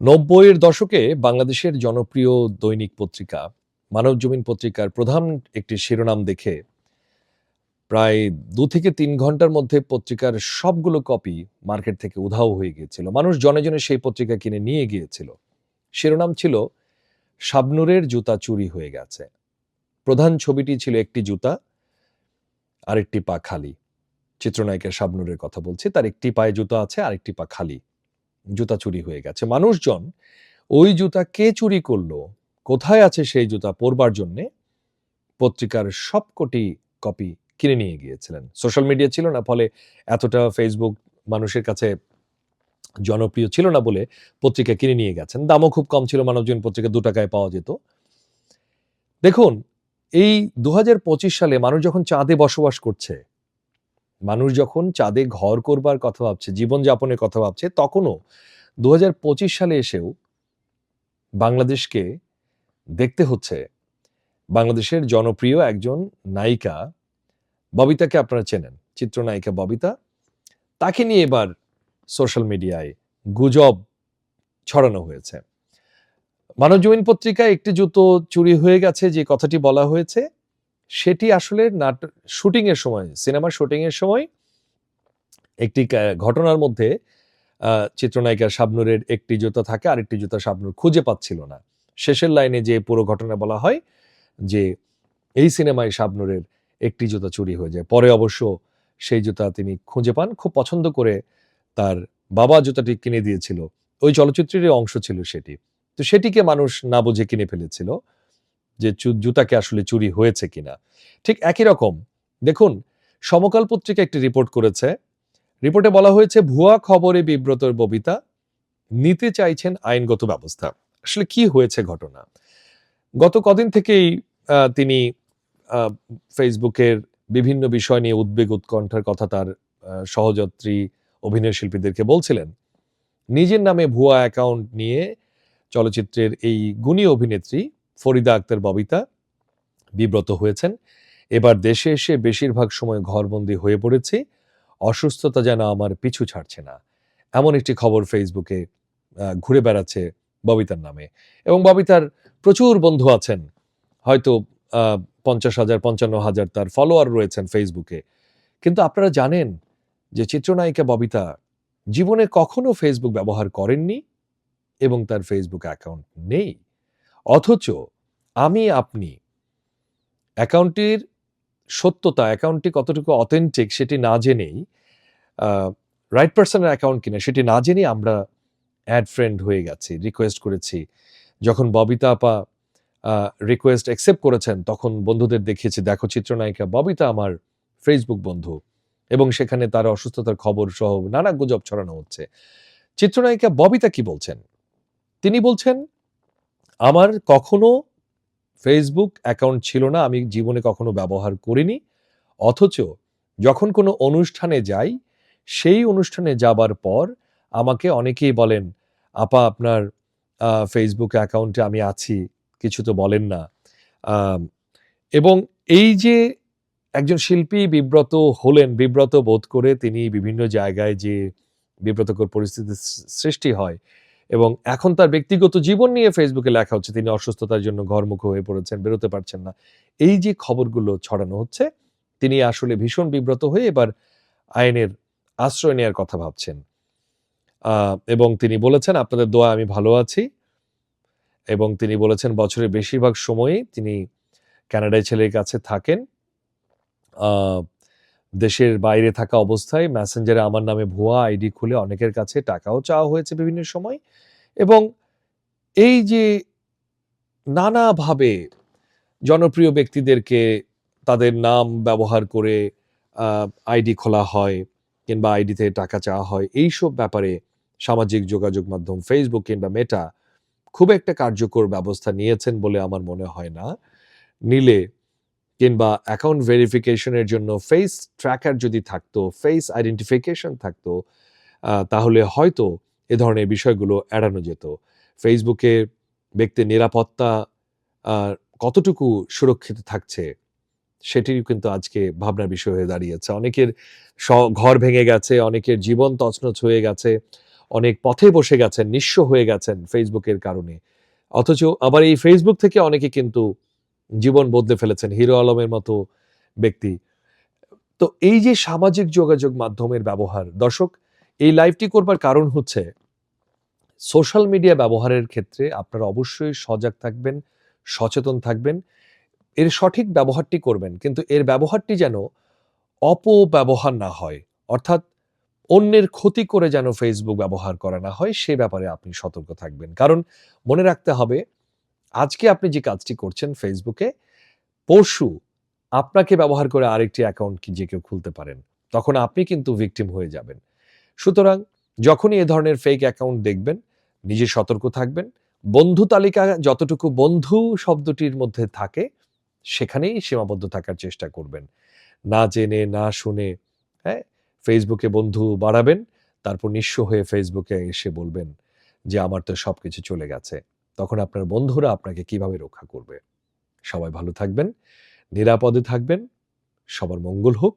নব্বইয়ের দশকে বাংলাদেশের জনপ্রিয় দৈনিক পত্রিকা মানবজমিন পত্রিকার প্রধান একটি শিরোনাম দেখে প্রায় দু থেকে তিন ঘণ্টার মধ্যে পত্রিকার সবগুলো কপি মার্কেট থেকে উধাও হয়ে গিয়েছিল। মানুষ জনে জনে সেই পত্রিকা কিনে নিয়ে গিয়েছিল। শিরোনাম ছিল, শাবনুরের জুতা চুরি হয়ে গেছে। প্রধান ছবিটি ছিল একটি জুতা, আরেকটি পা খালি। চিত্রনায়িকা শাবনুরের কথা বলছি, তার একটি পায়ে জুতা আছে, আরেকটি পা খালি। জুতা চুরি হয়ে গেছে। মানুষজন, ওই জুতা কে চুরি করল? কোথায় আছে সেই জুতা? পরবার জন্যে? পত্রিকার সবকটি কপি কিনে নিয়ে গিয়েছিলেন। সোশ্যাল মিডিয়া ছিল না, ফলে এতটা ফেসবুক মানুষের কাছে জনপ্রিয় ছিল না বলে পত্রিকা কিনে নিয়ে গেছেন। দামও খুব কম ছিল মানবজীবন পত্রিকা দু টাকায় পাওয়া যেত। দেখুন, এই দু হাজার পঁচিশ সালে মানুষ যখন চাঁদে বসবাস করছে মানুষ যখন চাঁদে ঘর করবার কথা ভাবছে, জীবনযাপনের কথা ভাবছে, তখনও দু হাজার পঁচিশ সালে এসেও বাংলাদেশকে দেখতে হচ্ছে। বাংলাদেশের জনপ্রিয় একজন নায়িকা ববিতাকে আপনারা চেনেন, চিত্রনায়িকা ববিতা। তাকে নিয়ে এবার সোশ্যাল মিডিয়ায় গুজব ছড়ানো হয়েছে। মানবজমিন পত্রিকায় একটি জুতো চুরি হয়ে গেছে, যে কথাটি বলা হয়েছে সেটি আসলে নাট শুটিং এর সময় সিনেমার শুটিং এর সময় একটি ঘটনার মধ্যে চিত্রনায়িকা শাবনুরের একটি জুতা থাকে, আরেকটি জুতা শাবনুর খুঁজে পাচ্ছিল না। শেষের লাইনে যে পুরো ঘটনা বলা হয়, যে এই সিনেমায় শাবনুরের একটি জুতা চুরি হয়ে যায়। পরে অবশ্য সেই জুতা তিনি খুঁজে পান। খুব পছন্দ করে তার বাবা জুতাটি কিনে দিয়েছিল। ওই চলচ্চিত্রেরই অংশ ছিল সেটি। তো সেটিকে মানুষ না বুঝে কিনে ফেলেছিল। যে জুতাকে আসলে চুরি হয়েছে কিনা। ঠিক একই রকম, দেখুন, সমকাল পত্রিকা একটি রিপোর্ট করেছে। রিপোর্টে বলা হয়েছে, ভুয়া খবরে বিব্রত ববিতা, নিতে চাইছেন আইনগত ব্যবস্থা। আসলে কি হয়েছে ঘটনা? গত কদিন থেকেই তিনি ফেসবুকের বিভিন্ন বিষয় নিয়ে উদ্বেগ উৎকণ্ঠার কথা তার সহযাত্রী, অভিনয় শিল্পীদেরকে বলছিলেন। নিজের নামে ভুয়া অ্যাকাউন্ট নিয়ে চলচ্চিত্রের এই গুণী অভিনেত্রী ফরিদা আক্তার ববিতা বিব্রত হয়েছেন। এবার দেশে এসে বেশিরভাগ সময় ঘরবন্দি হয়ে পড়েছি। অসুস্থতা যেন আমার পিছু ছাড়ছে না। এমন একটি খবর ফেসবুকে ঘুরে বেড়াচ্ছে ববিতার নামে। এবং ববিতার প্রচুর বন্ধু আছেন। হয়তো পঞ্চাশ হাজার, পঞ্চান্ন হাজার তার ফলোয়ার রয়েছেন ফেসবুকে কিন্তু আপনারা জানেন যে চিত্রনায়িকা ববিতা জীবনে কখনো ফেসবুক ব্যবহার করেননি এবং তার ফেসবুক অ্যাকাউন্ট নেই। অথচ আমি আপনি। অ্যাকাউন্টটির সত্যতা, অ্যাকাউন্টটি কতটুকু অথেন্টিক সেটি না জেনেই রাইট পার্সনের অ্যাকাউন্ট কিনা সেটি না জেনেই আমরা অ্যাড ফ্রেন্ড হয়ে গেছি রিকোয়েস্ট করেছি। যখন ববিতা আপা রিকোয়েস্ট অ্যাকসেপ্ট করেছেন, তখন বন্ধুদের দেখিয়েছি, দেখো চিত্রনায়িকা, ববিতা আমার ফেসবুক বন্ধু এবং সেখানে তার অসুস্থতার খবর সহ নানা গুজব ছড়ানো হচ্ছে। চিত্রনায়িকা ববিতা কি বলছেন? তিনি বলছেন আমার কখনো ফেসবুক অ্যাকাউন্ট ছিল না, আমি জীবনে কখনো ব্যবহার করিনি। অথচ যখন কোনো অনুষ্ঠানে যাই, সেই অনুষ্ঠানে যাবার পর আমাকে অনেকেই বলেন, আপা, আপনার ফেসবুক অ্যাকাউন্টে আমি আছি, কিছু তো বলেন না। এবং এই যে একজন শিল্পী বিব্রত হলেন, বিব্রত বোধ করে তিনি বিভিন্ন জায়গায় যে বিব্রতকর পরিস্থিতির সৃষ্টি হয় এবং এখন তার ব্যক্তিগত জীবন নিয়ে ফেসবুকে লেখা হচ্ছে, তিনি অসুস্থতার জন্য ঘরমুখ হয়ে পড়েছেন, বেরোতে পারছেন না। এই যে খবরগুলো ছড়ানো হচ্ছে, তিনি আসলে ভীষণ বিব্রত হয়ে এবার আইনের আশ্রয় নেওয়ার কথা ভাবছেন। এবং তিনি বলেছেন, আপনাদের দোয়া আমি ভালো আছি। এবং তিনি বলেছেন বছরের বেশিরভাগ সময়ই তিনি কানাডায় ছেলের কাছে থাকেন। দেশের বাইরে থাকা অবস্থায় মেসেঞ্জারে আমার নামে ভুয়া আইডি খুলে অনেকের কাছে টাকাও চাওয়া হয়েছে বিভিন্ন সময়। এবং এই যে নানাভাবে জনপ্রিয় ব্যক্তিদেরকে তাদের নাম ব্যবহার করে আইডি খোলা হয় কিংবা আইডিতে টাকা চাওয়া হয়, এইসব ব্যাপারে সামাজিক যোগাযোগ মাধ্যম ফেসবুক কিংবা মেটা খুব একটা কার্যকর ব্যবস্থা নিয়েছেন বলে আমার মনে হয় না। নিলে কিংবা অ্যাকাউন্ট ভেরিফিকেশনের জন্য ফেস ট্র্যাকার যদি থাকতো ফেস আইডেন্টিফিকেশন থাকতো তাহলে হয়তো এ ধরনের বিষয়গুলো এড়ানো যেত। ফেসবুকে ব্যক্তির নিরাপত্তা কতটুকু সুরক্ষিত থাকছে সেটি কিন্তু আজকে ভাবনার বিষয় হয়ে দাঁড়িয়েছে। অনেকের ঘর ভেঙে গেছে, অনেকের জীবন তছনছ হয়ে গেছে, অনেক পথে বসে গেছেন, নিঃস্ব হয়ে গেছেন ফেসবুকের কারণে। অথচ আবার এই ফেসবুক থেকে অনেকে কিন্তু জীবন বদলে ফেলেছেন, হিরো আলমের মতো ব্যক্তি। তো এই যে সামাজিক যোগাযোগ মাধ্যমের ব্যবহার, দর্শক, এই লাইভটি করবার কারণ হচ্ছে সোশ্যাল মিডিয়া ব্যবহারের ক্ষেত্রে আপনারা অবশ্যই সজাগ থাকবেন, সচেতন থাকবেন, এর সঠিক ব্যবহারটি করবেন, কিন্তু এর ব্যবহারটি যেন অপব্যবহার না হয়, অর্থাৎ অন্যের ক্ষতি করে যেন ফেসবুক ব্যবহার করা না হয়, সে ব্যাপারে আপনি সতর্ক থাকবেন। কারণ মনে রাখতে হবে আজকে আপনি যে কাজটি করছেন ফেসবুকে পরশু আপনাকে ব্যবহার করে আরেকটি অ্যাকাউন্ট কি যে কেউ খুলতে পারেন, তখন আপনি কিন্তু ভিকটিম হয়ে যাবেন। সুতরাং যখনই এ ধরনের ফেক অ্যাকাউন্ট দেখবেন, নিজে সতর্ক থাকবেন, বন্ধু তালিকা যতটুকু বন্ধু শব্দটির মধ্যে থাকে, সেখানেই সীমাবদ্ধ থাকার চেষ্টা করবেন। না জেনে, না শুনে হ্যাঁ ফেসবুকে বন্ধু বাড়াবেন, তারপর নিঃস্ব হয়ে ফেসবুকে এসে বলবেন যে, আমার তো সব কিছু চলে গেছে। তখন আপনার বন্ধুরা আপনাকে কীভাবে রক্ষা করবে। সবাই ভালো থাকবেন, নিরাপদে থাকবেন, সবার মঙ্গল হোক।